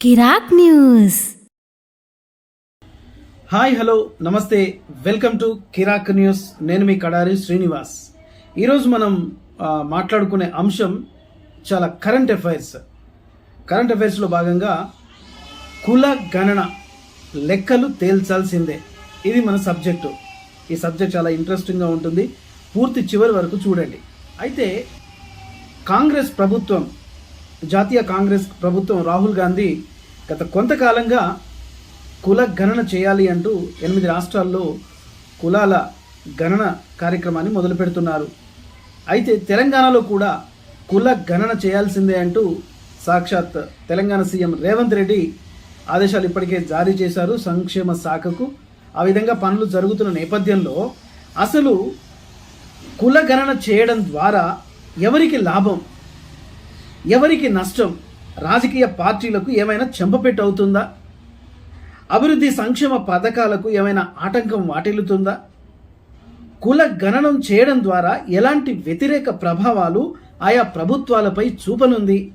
కిరాక్ news. Hi hello నమస్తే. Welcome to Kirak news. నేను మీ కడారి శ్రీనివాస్. ఈరోజు మనం మాట్లాడుకునే అంశం చాలా కరెంట్ అఫైర్స్ కరెంట్ అఫైర్స్లో భాగంగా కుల గణన లెక్కలు తేల్చాల్సిందే. ఇది మన సబ్జెక్టు ఈ సబ్జెక్ట్ చాలా ఇంట్రెస్టింగ్గా ఉంటుంది. పూర్తి చివరి వరకు చూడండి. అయితే కాంగ్రెస్ ప్రభుత్వం జాతీయ కాంగ్రెస్ ప్రభుత్వం రాహుల్ గాంధీ గత కొంతకాలంగా కుల గణన చేయాలి అంటూ ఎనిమిది రాష్ట్రాల్లో కులాల గణన కార్యక్రమాన్ని మొదలు పెడుతున్నారు అయితే తెలంగాణలో కూడా కుల గణన చేయాల్సిందే అంటూ సాక్షాత్ తెలంగాణ సీఎం రేవంత్ రెడ్డి ఆదేశాలు ఇప్పటికే జారీ చేశారు సంక్షేమ శాఖకు. ఆ విధంగా పనులు జరుగుతున్న నేపథ్యంలో అసలు కుల గణన చేయడం ద్వారా ఎవరికి లాభం? ఎవరికి నష్టం? రాజకీయ పార్టీలకు ఏమైనా చెంపపెట్టు అవుతుందా? అభివృద్ధి సంక్షేమ పథకాలకు ఏమైనా ఆటంకం వాటిల్లుతుందా? కుల గణనం చేయడం ద్వారా ఎలాంటి వ్యతిరేక ప్రభావాలు ఆయా ప్రభుత్వాలపై చూపనుంది?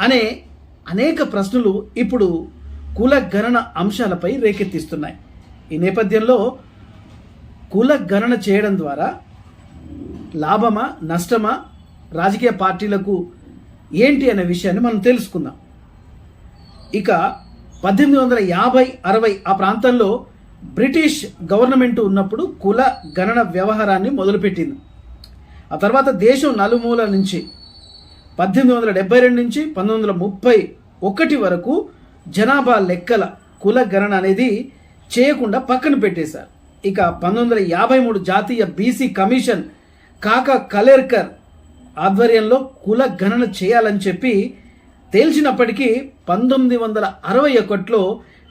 అనే అనేక ప్రశ్నలు ఇప్పుడు కుల గణన అంశాలపై రేకెత్తిస్తున్నాయి. ఈ నేపథ్యంలో కుల గణన చేయడం ద్వారా లాభమా నష్టమా? రాజకీయ పార్టీలకు ఏంటి అనే విషయాన్ని మనం తెలుసుకుందాం. ఇక పద్దెనిమిది వందల యాభై అరవై ఆ ప్రాంతంలో బ్రిటిష్ గవర్నమెంట్ ఉన్నప్పుడు కుల గణన వ్యవహారాన్ని మొదలుపెట్టింది. ఆ తర్వాత దేశం నలుమూల నుంచి పద్దెనిమిది వందల డెబ్బై రెండు నుంచి పంతొమ్మిది వందల ముప్పై ఒకటి వరకు జనాభా లెక్కల కుల గణన అనేది చేయకుండా పక్కన పెట్టేశారు. ఇక పంతొమ్మిది వందల యాభై మూడు జాతీయ బీసీ కమిషన్ కాకా కలేర్కర్ ఆధ్వర్యంలో కుల గణన చేయాలని చెప్పి తేల్చినప్పటికీ పంతొమ్మిది వందల అరవై ఒకటిలో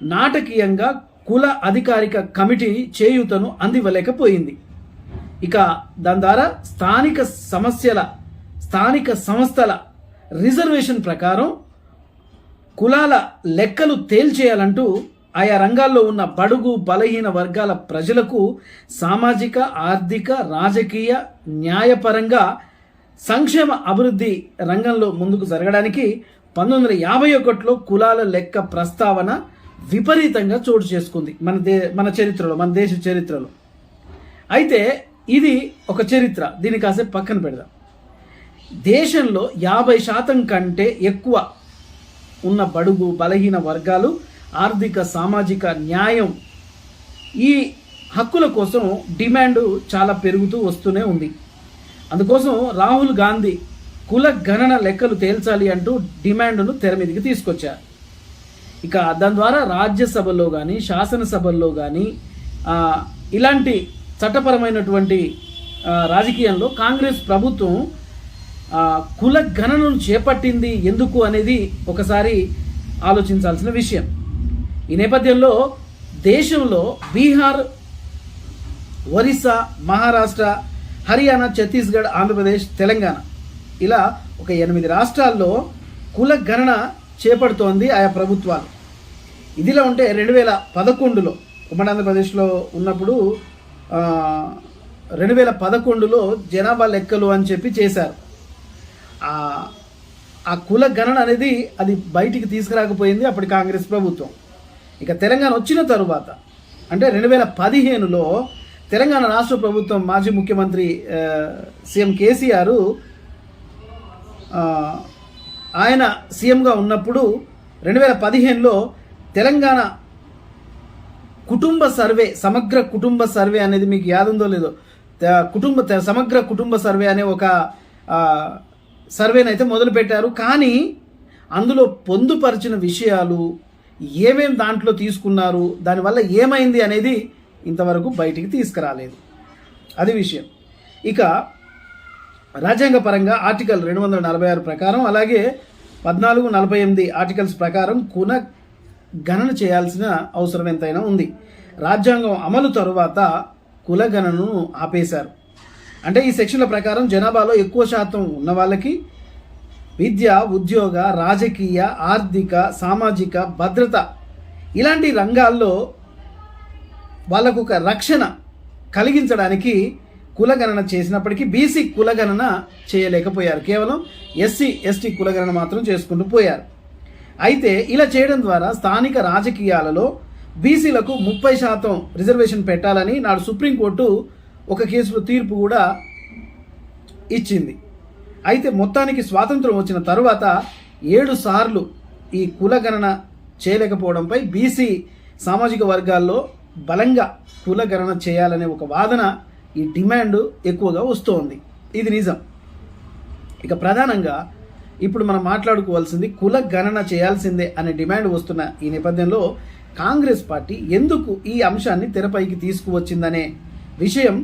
నాటకీయంగా కుల అధికారిక కమిటీ చేయూతను అందివ్వలేకపోయింది. ఇక దాని ద్వారా స్థానిక సమస్యల స్థానిక సంస్థల రిజర్వేషన్ ప్రకారం కులాల లెక్కలు తేల్చేయాలంటూ ఆయా రంగాల్లో ఉన్న బడుగు బలహీన వర్గాల ప్రజలకు సామాజిక ఆర్థిక రాజకీయ న్యాయపరంగా సంక్షేమ అభివృద్ధి రంగంలో ముందుకు జరగడానికి పంతొమ్మిది వందల యాభై ఒకటిలో కులాల లెక్క ప్రస్తావన విపరీతంగా చోటు చేసుకుంది మన దే మన చరిత్రలో మన దేశ చరిత్రలో. అయితే ఇది ఒక చరిత్ర దీన్ని కాసేపు పక్కన పెడదాం. దేశంలో యాభై శాతం కంటే ఎక్కువ ఉన్న బడుగు బలహీన వర్గాలు ఆర్థిక సామాజిక న్యాయం ఈ హక్కుల కోసం డిమాండ్ చాలా పెరుగుతూ వస్తూనే ఉంది. అందుకోసం రాహుల్ గాంధీ కుల గణన లెక్కలు తేల్చాలి అంటూ డిమాండ్ను తెర మీదకి తీసుకొచ్చారు ఇక దాని ద్వారా రాజ్యసభలో కానీ శాసనసభల్లో కానీ ఇలాంటి చట్టపరమైనటువంటి రాజకీయంలో కాంగ్రెస్ ప్రభుత్వం కుల గణనను చేపట్టింది ఎందుకు అనేది ఒకసారి ఆలోచించాల్సిన విషయం. ఈ నేపథ్యంలో దేశంలో బీహార్ ఒరిస్సా మహారాష్ట్ర హర్యానా ఛత్తీస్గఢ్ ఆంధ్రప్రదేశ్ తెలంగాణ. ఇలా ఒక ఎనిమిది రాష్ట్రాల్లో కుల గణన చేపడుతోంది ఆయా ప్రభుత్వాలు. ఇదిలా ఉంటే రెండు వేల పదకొండులో ఉమ్మడి ఆంధ్రప్రదేశ్లో ఉన్నప్పుడు రెండు వేల పదకొండులో జనాభా లెక్కలు అని చెప్పి చేశారు. ఆ ఆ కుల గణన అనేది అది బయటికి తీసుకురాకపోయింది అప్పటి కాంగ్రెస్ ప్రభుత్వం. ఇక తెలంగాణ వచ్చిన తరువాత అంటే రెండు వేల పదిహేనులో తెలంగాణ రాష్ట్ర ప్రభుత్వం మాజీ ముఖ్యమంత్రి సీఎం కేసీఆర్ ఆయన సీఎంగా ఉన్నప్పుడు రెండు వేల పదిహేనులో తెలంగాణ కుటుంబ సర్వే సమగ్ర కుటుంబ సర్వే అనేది మీకు యాదుందో లేదో కుటుంబ సమగ్ర కుటుంబ సర్వే అనే ఒక సర్వేని అయితే మొదలుపెట్టారు. కానీ అందులో పొందుపరిచిన విషయాలు ఏమేం దాంట్లో తీసుకున్నారు దానివల్ల ఏమైంది అనేది ఇంతవరకు బయటికి తీసుకురాలేదు. అది విషయం. ఇక రాజ్యాంగ పరంగా ఆర్టికల్ రెండు వందల నలభై ఆరు ప్రకారం అలాగే పద్నాలుగు నలభై ఎనిమిది ఆర్టికల్స్ ప్రకారం కున గణన చేయాల్సిన అవసరం ఎంతైనా ఉంది. రాజ్యాంగం అమలు తరువాత కుల గణనను ఆపేశారు. అంటే ఈ సెక్షన్ల ప్రకారం జనాభాలో ఎక్కువ శాతం ఉన్న వాళ్ళకి విద్య ఉద్యోగ రాజకీయ ఆర్థిక సామాజిక భద్రత ఇలాంటి రంగాల్లో వాళ్ళకు ఒక రక్షణ కలిగించడానికి కులగణన చేసినప్పటికీ బీసీ కులగణన చేయలేకపోయారు. కేవలం ఎస్సీ ఎస్టీ కులగణన మాత్రం చేసుకుంటూ పోయారు. అయితే ఇలా చేయడం ద్వారా స్థానిక రాజకీయాలలో బీసీలకు ముప్పై శాతం రిజర్వేషన్ పెట్టాలని నాడు సుప్రీంకోర్టు ఒక కేసులో తీర్పు కూడా ఇచ్చింది. అయితే మొత్తానికి స్వాతంత్రం వచ్చిన తరువాత ఏడు సార్లు ఈ కులగణన చేయలేకపోవడంపై బీసీ సామాజిక వర్గాల్లో బలంగా కులగణన చేయాలనే ఒక వాదన ఈ డిమాండ్ ఎక్కువగా వస్తోంది. ఇది నిజం. ఇక ప్రధానంగా ఇప్పుడు మనం మాట్లాడుకోవాల్సింది కుల గణన చేయాల్సిందే అనే డిమాండ్ వస్తున్న ఈ నేపథ్యంలో కాంగ్రెస్ పార్టీ ఎందుకు ఈ అంశాన్ని తెరపైకి తీసుకువచ్చిందనే విషయం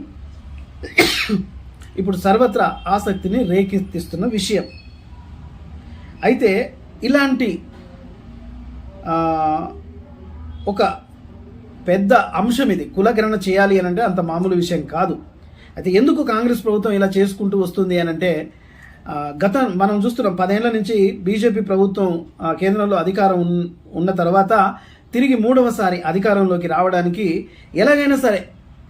ఇప్పుడు సర్వత్రా ఆసక్తిని రేకెత్తిస్తున్న విషయం. అయితే ఇలాంటి ఒక పెద్ద అంశం ఇది. కులగణన చేయాలి అని అంటే అంత మామూలు విషయం కాదు. అయితే ఎందుకు కాంగ్రెస్ ప్రభుత్వం ఇలా చేసుకుంటూ వస్తుంది అని అంటే గత మనం చూస్తున్నాం పదేళ్ళ నుంచి బీజేపీ ప్రభుత్వం కేంద్రంలో అధికారం ఉన్- ఉన్న తర్వాత తిరిగి మూడవసారి అధికారంలోకి రావడానికి ఎలాగైనా సరే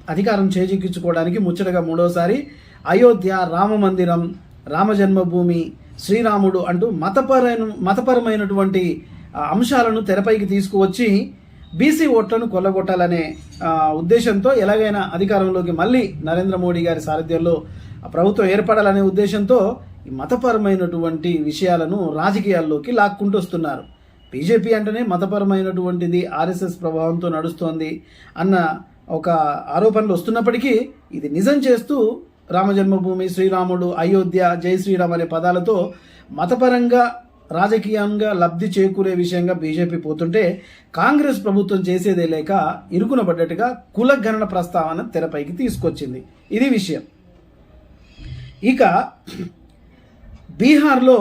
అధికారం చేజిక్కించుకోవడానికి ముచ్చటగా మూడవసారి అయోధ్య రామ మందిరం రామజన్మభూమి శ్రీరాముడు అంటూ మతపరైన మతపరమైనటువంటి అంశాలను తెరపైకి తీసుకువచ్చి బీసీ ఓట్లను కొల్లగొట్టాలనే ఉద్దేశంతో ఎలాగైనా అధికారంలోకి మళ్ళీ నరేంద్ర మోడీ గారి సారథ్యంలో ఆ ప్రభుత్వం ఏర్పడాలనే ఉద్దేశంతో ఈ మతపరమైనటువంటి విషయాలను రాజకీయాల్లోకి లాక్కుంటూ వస్తున్నారు. బీజేపీ అంటేనే మతపరమైనటువంటిది ఆర్ఎస్ఎస్ ప్రభావంతో నడుస్తోంది అన్న ఒక ఆరోపణలు వస్తున్నప్పటికీ ఇది నిజం చేస్తూ రామ జన్మభూమి శ్రీరాముడు అయోధ్య జై శ్రీరామ్ అనే పదాలతో మతపరంగా రాజకీయంగా లబ్ధి చేకూరే విషయంగా బీజేపీ పోతుంటే కాంగ్రెస్ ప్రభుత్వం చేసేదే లేక ఇరుకున పడ్డట్టుగా కుల గణన ప్రస్తావన తెరపైకి తీసుకొచ్చింది. ఇది విషయం. ఇక బీహార్లో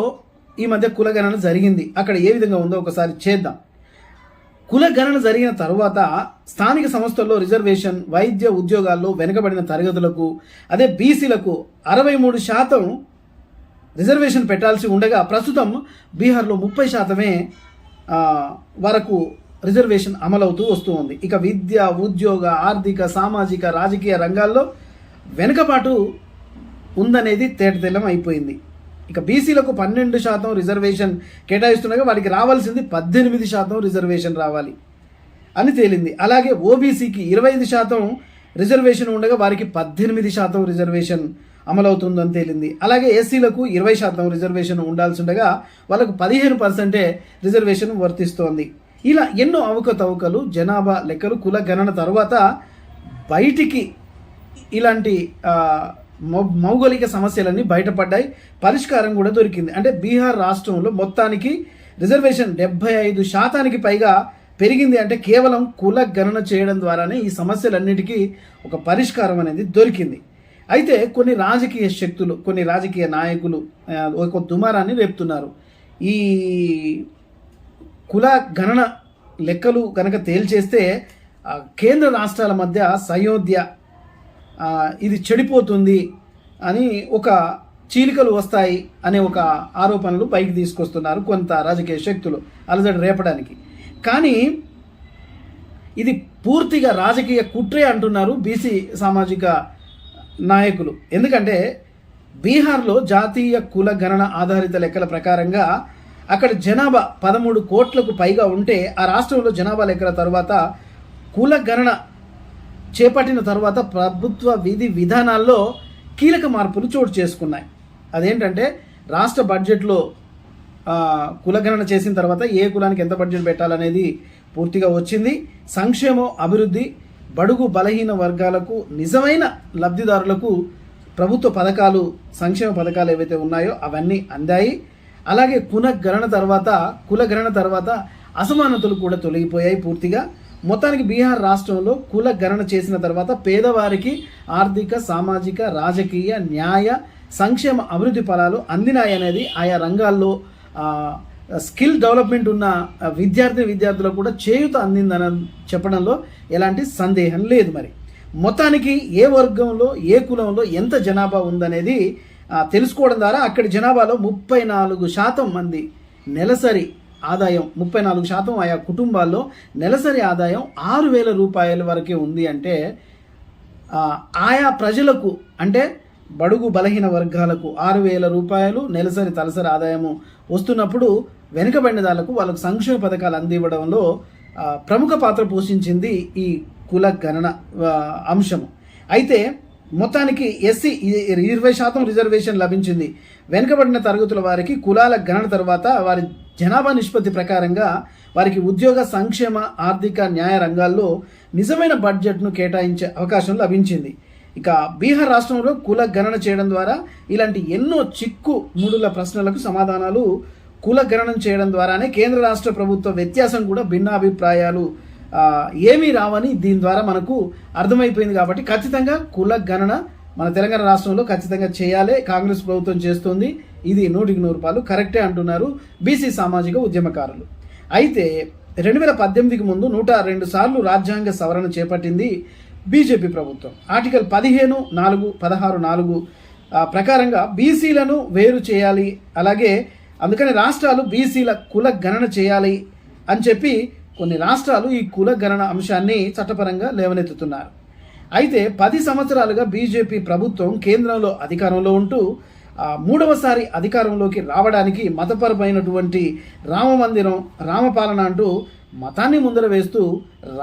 ఈ మధ్య కులగణన జరిగింది. అక్కడ ఏ విధంగా ఉందో ఒకసారి చేద్దాం. కులగణన జరిగిన తర్వాత స్థానిక సంస్థల్లో రిజర్వేషన్ వైద్య ఉద్యోగాల్లో వెనుకబడిన తరగతులకు అదే బీసీలకు అరవై మూడు శాతం రిజర్వేషన్ పెట్టాల్సి ఉండగా ప్రస్తుతం బీహార్లో ముప్పై శాతమే వరకు రిజర్వేషన్ అమలవుతూ వస్తూ ఉంది. ఇక విద్య ఉద్యోగ ఆర్థిక సామాజిక రాజకీయ రంగాల్లో వెనుకబాటు ఉందనేది తేటతెల్లం అయిపోయింది. ఇక బీసీలకు పన్నెండు శాతం రిజర్వేషన్ కేటాయిస్తుండగా వారికి రావాల్సింది పద్దెనిమిది శాతం రిజర్వేషన్ రావాలి అని తేలింది. అలాగే ఓబీసీకి ఇరవై ఐదు శాతం రిజర్వేషన్ ఉండగా వారికి పద్దెనిమిది శాతం రిజర్వేషన్ అమలవుతుందని తేలింది. అలాగే ఎస్సీలకు ఇరవై శాతం రిజర్వేషన్ ఉండాల్సి ఉండగా వాళ్ళకు పదిహేను పర్సెంటే రిజర్వేషన్ వర్తిస్తోంది. ఇలా ఎన్నో అవకతవకలు జనాభా లెక్కలు కుల గణన తర్వాత బయటికి ఇలాంటి ఆ, మౌ- సమస్యలన్నీ బయటపడ్డాయి. పరిష్కారం కూడా దొరికింది. అంటే బీహార్ రాష్ట్రంలో మొత్తానికి రిజర్వేషన్ డెబ్బై ఐదు శాతానికి పైగా పెరిగింది. అంటే కేవలం కుల గణన చేయడం ద్వారానే ఈ సమస్యలన్నిటికీ ఒక పరిష్కారం అనేది దొరికింది. అయితే కొన్ని రాజకీయ శక్తులు కొన్ని రాజకీయ నాయకులు ఒక దుమారాన్ని రేపుతున్నారు. ఈ కుల గణన లెక్కలు కనుక తేల్చేస్తే కేంద్ర రాష్ట్రాల మధ్య సయోధ్య ఇది చెడిపోతుంది అని ఒక చీలికలు వస్తాయి అనే ఒక ఆరోపణలు పైకి తీసుకొస్తున్నారు కొంత రాజకీయ శక్తులు అలజడి రేపడానికి. కానీ ఇది పూర్తిగా రాజకీయ కుట్రే అంటున్నారు బీసీ సామాజిక నాయకులు. ఎందుకంటే బీహార్లో జాతీయ కుల గణన ఆధారిత లెక్కల ప్రకారంగా అక్కడ జనాభా పదమూడు కోట్లకు పైగా ఉంటే ఆ రాష్ట్రంలో జనాభా లెక్కల తర్వాత కుల గణన చేపట్టిన తర్వాత ప్రభుత్వ విధి విధానాల్లో కీలక మార్పులు చోటు చేసుకున్నాయి. అదేంటంటే రాష్ట్ర బడ్జెట్లో కులగణన చేసిన తర్వాత ఏ కులానికి ఎంత బడ్జెట్ పెట్టాలనేది పూర్తిగా వచ్చింది. సంక్షేమం అభివృద్ధి బడుగు బలహీన వర్గాలకు నిజమైన లబ్ధిదారులకు ప్రభుత్వ పథకాలు సంక్షేమ పథకాలు ఏవైతే ఉన్నాయో అవన్నీ అందాయి. అలాగే కులగణన తర్వాత కులగణన తర్వాత అసమానతలు కూడా తొలగిపోయాయి పూర్తిగా. మొత్తానికి బీహార్ రాష్ట్రంలో కుల గణన చేసిన తర్వాత పేదవారికి ఆర్థిక సామాజిక రాజకీయ న్యాయ సంక్షేమ అభివృద్ధి ఫలాలు అందినాయనేది ఆయా రంగాల్లో స్కిల్ డెవలప్మెంట్ ఉన్న విద్యార్థి విద్యార్థులకు కూడా చేయూత అందిందన చెప్పడంలో ఎలాంటి సందేహం లేదు మరి. మొత్తానికి ఏ వర్గంలో ఏ కులంలో ఎంత జనాభా ఉందనేది తెలుసుకోవడం ద్వారా అక్కడి జనాభాలో ముప్పై నాలుగు శాతం మంది నెలసరి ఆదాయం ముప్పై నాలుగు శాతం ఆయా కుటుంబాల్లో నెలసరి ఆదాయం ఆరు వేల రూపాయల వరకే ఉంది అంటే ఆయా ప్రజలకు అంటే బడుగు బలహీన వర్గాలకు ఆరు వేల రూపాయలు నెలసరి తలసరి ఆదాయము వస్తున్నప్పుడు వెనుకబడినదాళ్ళకు వాళ్ళకు సంక్షేమ పథకాలు అందివ్వడంలో ప్రముఖ పాత్ర పోషించింది ఈ కుల గణన అంశము. అయితే మొత్తానికి ఎస్సీ ఇరవై శాతం రిజర్వేషన్ లభించింది. వెనుకబడిన తరగతుల వారికి కులాల గణన తర్వాత వారి జనాభా నిష్పత్తి ప్రకారంగా వారికి ఉద్యోగ సంక్షేమ ఆర్థిక న్యాయ రంగాల్లో నిజమైన బడ్జెట్ను కేటాయించే అవకాశం లభించింది. ఇక బీహార్ రాష్ట్రంలో కుల గణన చేయడం ద్వారా ఇలాంటి ఎన్నో చిక్కు మూడుల ప్రశ్నలకు సమాధానాలు కుల గణనం చేయడం ద్వారానే కేంద్ర రాష్ట్ర ప్రభుత్వ వ్యత్యాసం కూడా భిన్నాభిప్రాయాలు ఏమీ రావని దీని ద్వారా మనకు అర్థమైపోయింది కాబట్టి ఖచ్చితంగా కుల గణన మన తెలంగాణ రాష్ట్రంలో ఖచ్చితంగా చేయాలి కాంగ్రెస్ ప్రభుత్వం చేస్తుంది. ఇది నూటికి నూరు రూపాయలు కరెక్టే అంటున్నారు బీసీ సామాజిక ఉద్యమకారులు. అయితే రెండు వేల పద్దెనిమిదికి ముందు నూట రెండు సార్లు రాజ్యాంగ సవరణ చేపట్టింది బీజేపీ ప్రభుత్వం. ఆర్టికల్ పదిహేను నాలుగు పదహారు నాలుగు ప్రకారంగా బీసీలను వేరు చేయాలి. అలాగే అందుకని రాష్ట్రాలు బీసీల కుల గణన చేయాలి అని చెప్పి కొన్ని రాష్ట్రాలు ఈ కుల గణన అంశాన్ని చట్టపరంగా లేవనెత్తుతున్నారు. అయితే పది సంవత్సరాలుగా బీజేపీ ప్రభుత్వం కేంద్రంలో అధికారంలో ఉంటూ మూడవసారి అధికారంలోకి రావడానికి మతపరమైనటువంటి రామ మందిరం రామపాలన అంటూ మతాన్ని ముందర వేస్తూ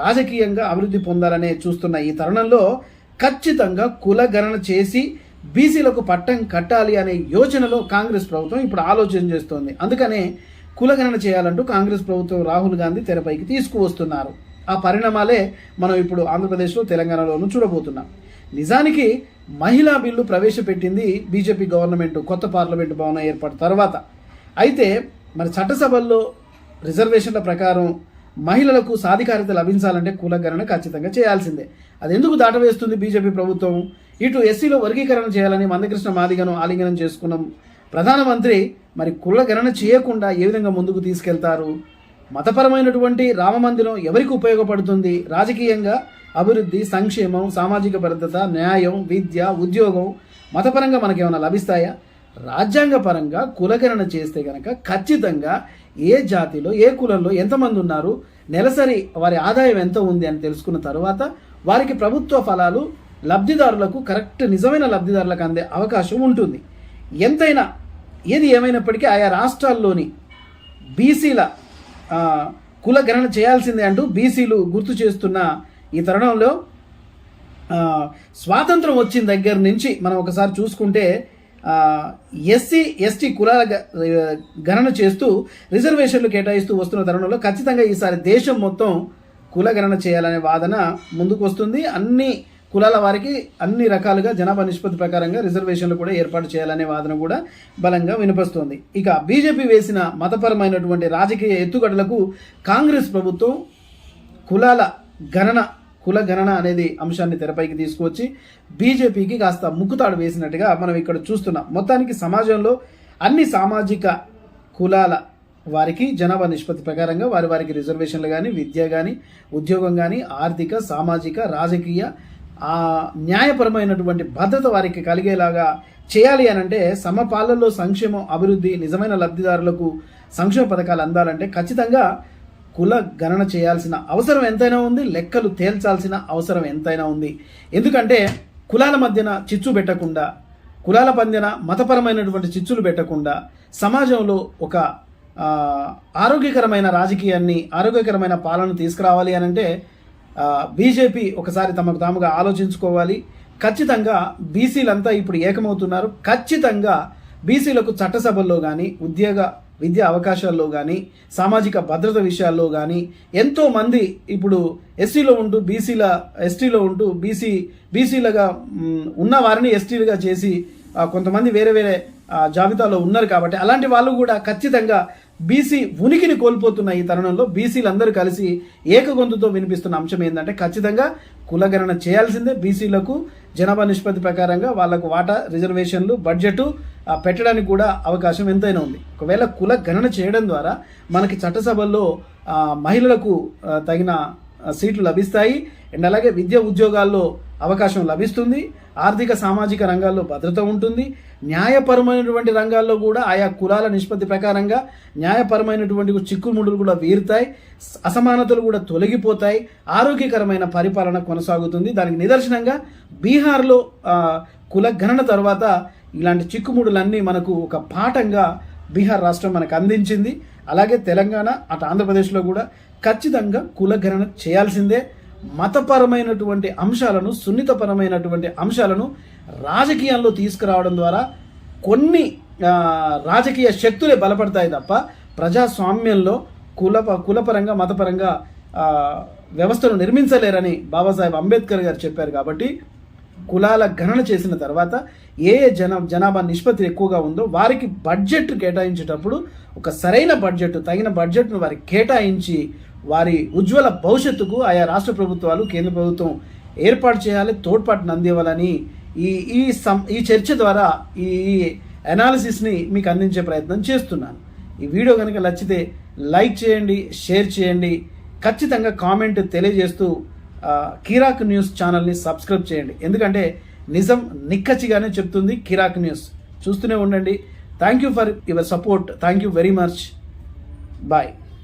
రాజకీయంగా అభివృద్ధి పొందాలనే చూస్తున్న ఈ తరుణంలో ఖచ్చితంగా కులగణన చేసి బీసీలకు పట్టం కట్టాలి అనే యోచనలో కాంగ్రెస్ ప్రభుత్వం ఇప్పుడు ఆలోచన చేస్తోంది. అందుకనే కులగణన చేయాలంటూ కాంగ్రెస్ ప్రభుత్వం రాహుల్ గాంధీ తెరపైకి తీసుకువస్తున్నారు. ఆ పరిణామాలే మనం ఇప్పుడు ఆంధ్రప్రదేశ్లో తెలంగాణలోనూ చూడబోతున్నాం. నిజానికి మహిళా బిల్లు ప్రవేశపెట్టింది బీజేపీ గవర్నమెంట్ కొత్త పార్లమెంటు భవనం ఏర్పాటు తర్వాత. అయితే మరి చట్టసభల్లో రిజర్వేషన్ల ప్రకారం మహిళలకు సాధికారత లభించాలంటే కులగణన ఖచ్చితంగా చేయాల్సిందే. అది ఎందుకు దాటవేస్తుంది బీజేపీ ప్రభుత్వం? ఇటు ఎస్సీలో వర్గీకరణ చేయాలని మందకృష్ణ మాదిగను ఆలింగనం చేసుకున్నాం ప్రధానమంత్రి మరి కుల గణన చేయకుండా ఏ విధంగా ముందుకు తీసుకెళ్తారు? మతపరమైనటువంటి రామమందిరం ఎవరికి ఉపయోగపడుతుంది? రాజకీయంగా అభివృద్ధి సంక్షేమం సామాజిక భద్రత న్యాయం విద్య ఉద్యోగం మతపరంగా మనకేమైనా లభిస్తాయా? రాజ్యాంగపరంగా కులగణన చేస్తే కనుక ఖచ్చితంగా ఏ జాతిలో ఏ కులంలో ఎంతమంది ఉన్నారు నెలసరి వారి ఆదాయం ఎంత ఉంది అని తెలుసుకున్న తర్వాత వారికి ప్రభుత్వ ఫలాలు లబ్ధిదారులకు కరెక్ట్ నిజమైన లబ్ధిదారులకు అందే అవకాశం ఉంటుంది. ఎంతైనా ఏది ఏమైనప్పటికీ ఆయా రాష్ట్రాల్లోని బీసీల కుల గణన చేయాల్సిందే అంటూ బీసీలు గుర్తు చేస్తున్న ఈ తరుణంలో స్వాతంత్రం వచ్చిన దగ్గర నుంచి మనం ఒకసారి చూసుకుంటే ఎస్సీ ఎస్టీ కులాల గణన చేస్తూ రిజర్వేషన్లు కేటాయిస్తూ వస్తున్న తరుణంలో ఖచ్చితంగా ఈసారి దేశం మొత్తం కుల గణన చేయాలనే వాదన ముందుకు వస్తుంది అన్ని కులాల వారికి అన్ని రకాలుగా జనాభా నిష్పత్తి ప్రకారంగా రిజర్వేషన్లు కూడా ఏర్పాటు చేయాలనే వాదన కూడా బలంగా వినిపిస్తోంది. ఇక బీజేపీ వేసిన మతపరమైనటువంటి రాజకీయ ఎత్తుగడలకు కాంగ్రెస్ ప్రభుత్వం కులాల గణన కుల గణన అనేది అంశాన్ని తెరపైకి తీసుకువచ్చి బీజేపీకి కాస్త ముక్కుతాడు వేసినట్టుగా మనం ఇక్కడ చూస్తున్నాం. మొత్తానికి సమాజంలో అన్ని సామాజిక కులాల వారికి జనాభా నిష్పత్తి ప్రకారంగా వారి వారికి రిజర్వేషన్లు కానీ విద్య కానీ ఉద్యోగం కానీ ఆర్థిక సామాజిక రాజకీయ న్యాయపరమైనటువంటి భద్రత వారికి కలిగేలాగా చేయాలి అని అంటే సమపాలనలో సంక్షేమం అభివృద్ధి నిజమైన లబ్ధిదారులకు సంక్షేమ పథకాలు అందాలంటే ఖచ్చితంగా కుల గణన చేయాల్సిన అవసరం ఎంతైనా ఉంది లెక్కలు తేల్చాల్సిన అవసరం ఎంతైనా ఉంది. ఎందుకంటే కులాల మధ్యన చిచ్చు పెట్టకుండా కులాల మధ్యన మతపరమైనటువంటి చిచ్చులు పెట్టకుండా సమాజంలో ఒక ఆరోగ్యకరమైన రాజకీయాన్ని ఆరోగ్యకరమైన పాలన తీసుకురావాలి అని అంటే బీజేపీ ఒకసారి తమకు తాముగా ఆలోచించుకోవాలి. ఖచ్చితంగా బీసీలంతా ఇప్పుడు ఏకమవుతున్నారు. ఖచ్చితంగా బీసీలకు చట్టసభల్లో కానీ ఉద్యోగ విద్యా అవకాశాల్లో కానీ సామాజిక భద్రత విషయాల్లో కానీ ఎంతోమంది ఇప్పుడు ఎస్సీలో ఉంటూ బీసీల ఎస్టీలో ఉంటూ బీసీ బీసీలుగా ఉన్న వారిని ఎస్టీలుగా చేసి కొంతమంది వేరే వేరే జాబితాలో ఉన్నారు కాబట్టి అలాంటి వాళ్ళు కూడా ఖచ్చితంగా బీసీ ఉనికిని కోల్పోతున్న ఈ తరుణంలో బీసీలందరూ కలిసి ఏకగొంతుతో వినిపిస్తున్న అంశం ఏంటంటే ఖచ్చితంగా కులగణన చేయాల్సిందే బీసీలకు జనాభా నిష్పత్తి ప్రకారంగా వాళ్ళకు వాటా రిజర్వేషన్లు బడ్జెట్ పెట్టడానికి కూడా అవకాశం ఎంతైనా ఉంది. ఒకవేళ కుల గణన చేయడం ద్వారా మనకి చట్టసభల్లో మహిళలకు తగిన సీట్లు లభిస్తాయి. అండ్ అలాగే విద్య ఉద్యోగాల్లో అవకాశం లభిస్తుంది. ఆర్థిక సామాజిక రంగాల్లో భద్రత ఉంటుంది. న్యాయపరమైనటువంటి రంగాల్లో కూడా ఆయా కులాల నిష్పత్తి ప్రకారంగా న్యాయపరమైనటువంటి చిక్కుముడులు కూడా వీరుతాయి అసమానతలు కూడా తొలగిపోతాయి ఆరోగ్యకరమైన పరిపాలన కొనసాగుతుంది. దానికి నిదర్శనంగా బీహార్లో కుల గణన తర్వాత ఇలాంటి చిక్కుముడులన్నీ మనకు ఒక పాఠంగా బీహార్ రాష్ట్రం మనకు అందించింది. అలాగే తెలంగాణ అటు ఆంధ్రప్రదేశ్లో కూడా ఖచ్చితంగా కులగణన చేయాల్సిందే. మతపరమైనటువంటి అంశాలను సున్నితపరమైనటువంటి అంశాలను రాజకీయాల్లో తీసుకురావడం ద్వారా కొన్ని రాజకీయ శక్తులే బలపడతాయి తప్ప ప్రజాస్వామ్యంలో కుల కులపరంగా మతపరంగా వ్యవస్థను నిర్మించలేరని బాబాసాహెబ్ అంబేద్కర్ గారు చెప్పారు కాబట్టి కులాల గణన చేసిన తర్వాత ఏ ఏ జన జనాభా నిష్పత్తి ఎక్కువగా ఉందో వారికి బడ్జెట్ కేటాయించేటప్పుడు ఒక సరైన బడ్జెట్ తగిన బడ్జెట్ను వారికి కేటాయించి వారి ఉజ్వల భవిష్యత్తుకు ఆయా రాష్ట్ర ప్రభుత్వాలు కేంద్ర ప్రభుత్వం ఏర్పాటు చేయాలి తోడ్పాటును అందివ్వాలని ఈ ఈ సం ఈ చర్చ ద్వారా ఈ అనాలిసిస్ని మీకు అందించే ప్రయత్నం చేస్తున్నాను. ఈ వీడియో కనుక నచ్చితే లైక్ చేయండి షేర్ చేయండి ఖచ్చితంగా కామెంట్ తెలియజేస్తూ కిరాక్ న్యూస్ ఛానల్ని సబ్స్క్రైబ్ చేయండి. ఎందుకంటే నిజం నిక్కచ్చిగానే చెప్తుంది కిరాక్ న్యూస్. చూస్తూనే ఉండండి. Thank you for your support thank you very much bye